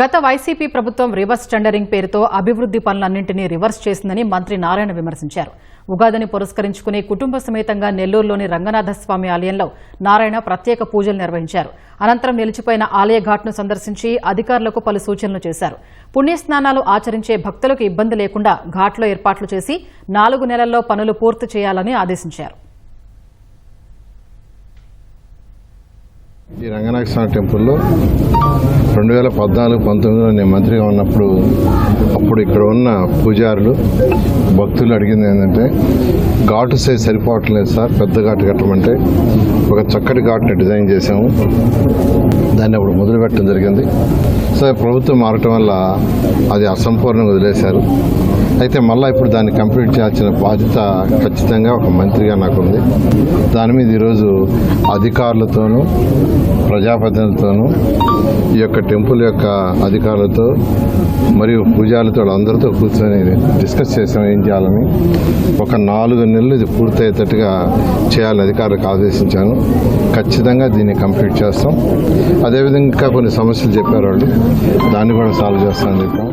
గత వైసీపీ ప్రభుత్వం reverse tendering పేరుతో అభివృద్ది పనులన్నింటినీ రివర్స్ చేసిందని మంత్రి నారాయణ విమర్శించారు. ఉగాదిని పురస్కరించుకుని కుటుంబ సమేతంగా నెల్లూరులోని రంగనాథస్వామి ఆలయంలో నారాయణ ప్రత్యేక పూజలు నిర్వహించారు. అనంతరం నిలిచిపోయిన ఆలయ ఘాట్ను సందర్శించి అధికారులకు పలు సూచనలు చేశారు. పుణ్యస్నానాలు ఆచరించే భక్తులకు ఇబ్బంది లేకుండా ఘాట్లో ఏర్పాట్లు చేసి నాలుగు నెలల్లో పనులు పూర్తి చేయాలని ఆదేశించారు. ఈ రంగనాథ స్వామి టెంపుల్లో రెండు వేల పద్నాలుగు పంతొమ్మిదిలో నేను మంత్రిగా ఉన్నప్పుడు అప్పుడు ఇక్కడ ఉన్న పూజారులు భక్తులు అడిగింది ఏంటంటే ఘాటు సైజ్ సరిపోవట్లేదు సార్ పెద్ద ఘాటు కట్టమంటే. ఒక చక్కటి ఘాటుని డిజైన్ చేసాము దాన్ని అప్పుడు మొదలు పెట్టడం జరిగింది. సో ప్రభుత్వం మారటం వల్ల అది అసంపూర్ణంగా వదిలేశారు. అయితే మళ్ళీ ఇప్పుడు దాన్ని కంప్లీట్ చేయాల్సిన బాధ్యత ఖచ్చితంగా ఒక మంత్రిగా నాకు ఉంది దాని మీద ఈరోజు అధికారులతోనూ ప్రజాప్రతినిధులతోనూ ఈ యొక్క టెంపుల్ యొక్క అధికారులతో మరియు పూజారులతో అందరితో కూర్చొని డిస్కస్ చేసాం ఏం చేయాలని. ఒక నాలుగు నెలలు ఇది పూర్తయ్యేటట్టుగా చేయాలని అధికారులకు ఆదేశించాను. ఖచ్చితంగా దీన్ని కంప్లీట్ చేస్తాం. అదేవిధంగా ఇంకా కొన్ని సమస్యలు చెప్పారు వాళ్ళు. దాన్ని కూడా సాల్వ్ చేస్తామని చెప్పాం